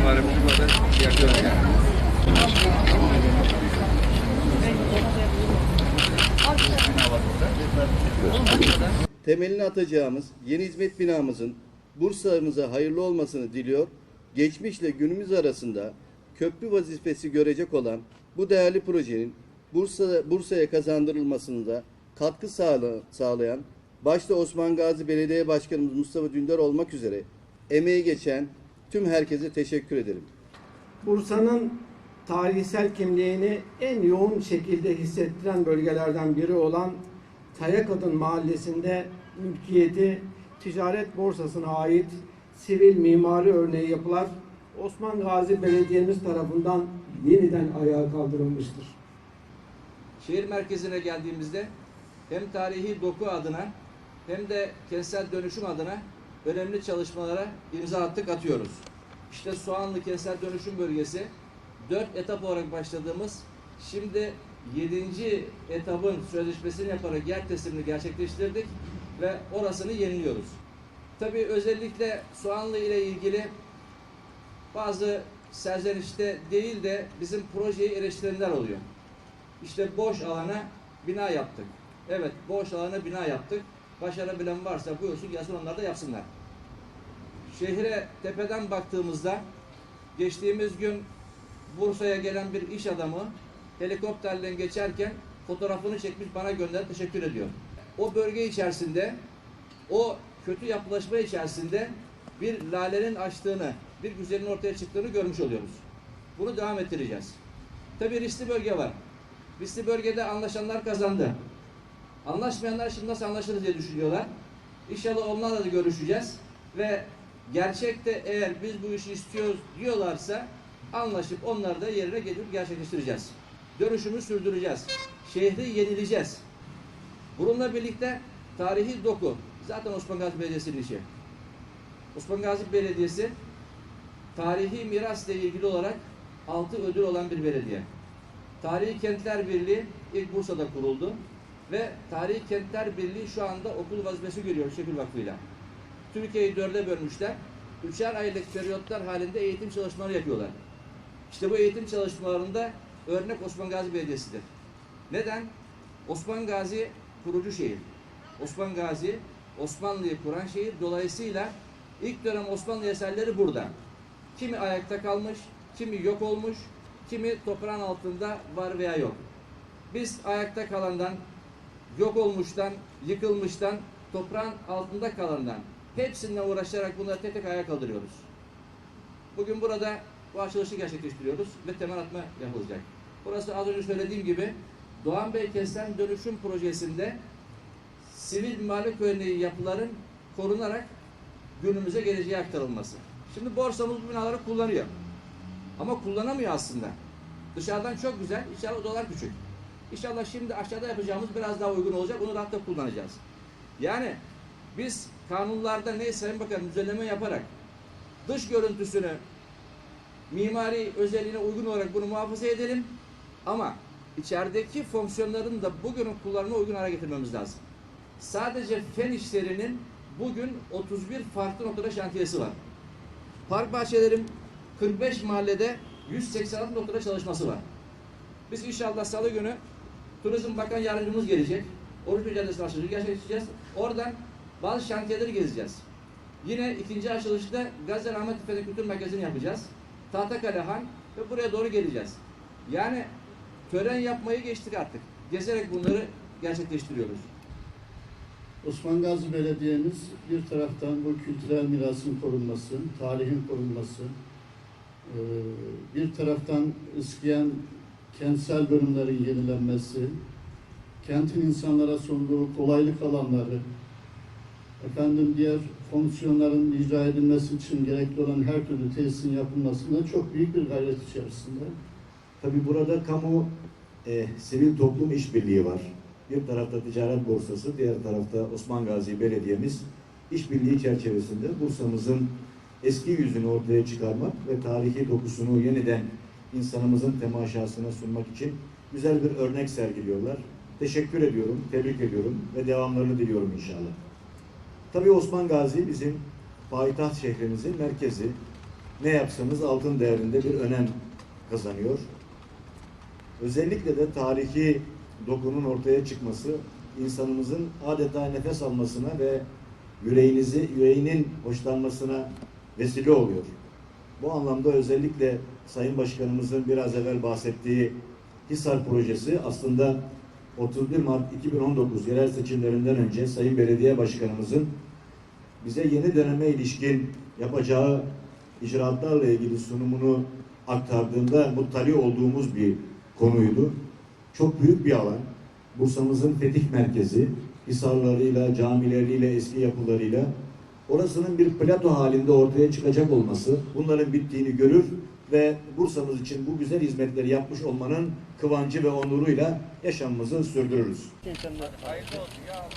mimarimizi burada yapıyoruz yani. Temelini atacağımız yeni hizmet binamızın Bursa'mıza hayırlı olmasını diliyor. Geçmişle günümüz arasında köprü vazifesi görecek olan bu değerli projenin Bursa Bursa'ya kazandırılmasında katkı sağla- sağlayan başta Osman Gazi Belediye Başkanımız Mustafa Dündar olmak üzere emeği geçen tüm herkese teşekkür ederim. Bursa'nın tarihsel kimliğini en yoğun şekilde hissettiren bölgelerden biri olan Tayakadın Mahallesi'nde mülkiyeti ticaret borsasına ait sivil mimari örneği yapılar Osman Gazi Belediye'miz tarafından yeniden ayağa kaldırılmıştır. şehir merkezine geldiğimizde hem tarihi doku adına hem de kentsel dönüşüm adına önemli çalışmalara imza attık atıyoruz. İşte Soğanlı Kentsel Dönüşüm Bölgesi 4 etap olarak başladığımız şimdi 7. etapın sözleşmesini yaparak yer teslimini gerçekleştirdik ve orasını yeniliyoruz. Tabii özellikle Soğanlı ile ilgili bazı serzenişte değil de bizim projeyi eleştirenler oluyor. İşte boş alana bina yaptık. Evet, boş alana bina yaptık. Başarabilen varsa buyursun gelsin onlar da yapsınlar. Şehre tepeden baktığımızda geçtiğimiz gün Bursa'ya gelen bir iş adamı helikopterle geçerken fotoğrafını çekmiş bana gönder teşekkür ediyor. O bölge içerisinde o kötü yapılaşma içerisinde bir lalenin açtığını, bir güzelin ortaya çıktığını görmüş oluyoruz. Bunu devam ettireceğiz. Tabii riskli bölge var. Riskli bölgede anlaşanlar kazandı. Anlaşmayanlar şimdi nasıl anlaşırız diye düşünüyorlar. İnşallah onlarla da görüşeceğiz ve gerçekte eğer biz bu işi istiyoruz diyorlarsa anlaşıp onları da yerine getirip gerçekleştireceğiz. Dönüşümü sürdüreceğiz. Şehri yenileceğiz. Bununla birlikte tarihi doku. Zaten Osman Gazi Belediyesi'nin işi. Osman Gazi Belediyesi tarihi mirasla ilgili olarak altı ödül olan bir belediye. Tarihi Kentler Birliği ilk Bursa'da kuruldu ve Tarihi Kentler Birliği şu anda okul vazifesi görüyor Şekil Vakfı'yla. Türkiye'yi dörde bölmüşler. Üçer aylık periyotlar halinde eğitim çalışmaları yapıyorlar. İşte bu eğitim çalışmalarında örnek Osman Gazi Belediyesi'dir. Neden? Osman Gazi kurucu şehir. Osman Gazi Osmanlı'yı kuran şehir. Dolayısıyla ilk dönem Osmanlı eserleri burada. Kimi ayakta kalmış, kimi yok olmuş, kimi toprağın altında var veya yok. Biz ayakta kalandan, yok olmuştan, yıkılmıştan, toprağın altında kalandan hepsinden uğraşarak bunları tek tek ayağa kaldırıyoruz. Bugün burada bu açılışı gerçekleştiriyoruz ve temel atma yapılacak. Burası az önce söylediğim gibi Doğan Bey Kesen Dönüşüm Projesi'nde sivil mimari örneği yapıların korunarak günümüze geleceğe aktarılması. Şimdi borsamız bu binaları kullanıyor. Ama kullanamıyor aslında. Dışarıdan çok güzel, içeride odalar küçük. İnşallah şimdi aşağıda yapacağımız biraz daha uygun olacak. Onu rahatla kullanacağız. Yani biz kanunlarda neyse Sayın Bakan düzenleme yaparak dış görüntüsünü mimari özelliğine uygun olarak bunu muhafaza edelim. Ama içerideki fonksiyonların da bugünün kullanımına uygun hale getirmemiz lazım. Sadece fen işlerinin bugün 31 farklı noktada şantiyesi var. Park bahçelerin 45 mahallede 186 noktada çalışması var. Biz inşallah salı günü Turizm Bakan Yardımcımız gelecek. Oruç Mücadelesi açılışı gerçekleştireceğiz. Oradan bazı şantiyeleri gezeceğiz. Yine ikinci açılışta Gazi Rahmet İffet Kültür Merkezi'ni yapacağız. Tahtakale Han ve buraya doğru geleceğiz. Yani tören yapmayı geçtik artık. Gezerek bunları gerçekleştiriyoruz. Osman Gazi Belediye'miz bir taraftan bu kültürel mirasın korunması, tarihin korunması, bir taraftan eskiyen kentsel bölümlerin yenilenmesi, kentin insanlara sunduğu kolaylık alanları, efendim diğer fonksiyonların icra edilmesi için gerekli olan her türlü tesisin yapılmasında çok büyük bir gayret içerisinde. Tabii burada kamu e, sivil toplum işbirliği var. Bir tarafta ticaret borsası, diğer tarafta Osman Gazi Belediye'miz işbirliği çerçevesinde Bursa'mızın eski yüzünü ortaya çıkarmak ve tarihi dokusunu yeniden insanımızın temaşasına sunmak için güzel bir örnek sergiliyorlar. Teşekkür ediyorum, tebrik ediyorum ve devamlarını diliyorum inşallah. Tabii Osman Gazi bizim payitaht şehrimizin merkezi. Ne yapsanız altın değerinde bir önem kazanıyor. Özellikle de tarihi dokunun ortaya çıkması insanımızın adeta nefes almasına ve yüreğinizi yüreğinin hoşlanmasına vesile oluyor. Bu anlamda özellikle Sayın Başkanımızın biraz evvel bahsettiği Hisar projesi aslında 31 Mart 2019 yerel seçimlerinden önce Sayın Belediye Başkanımızın bize yeni döneme ilişkin yapacağı icraatlarla ilgili sunumunu aktardığında muttali olduğumuz bir konuydu. Çok büyük bir alan. Bursa'mızın fetih merkezi, hisarlarıyla, camileriyle, eski yapılarıyla orasının bir plato halinde ortaya çıkacak olması, bunların bittiğini görür ve Bursa'mız için bu güzel hizmetleri yapmış olmanın kıvancı ve onuruyla yaşamımızı sürdürürüz. Hayırlı olsun ya.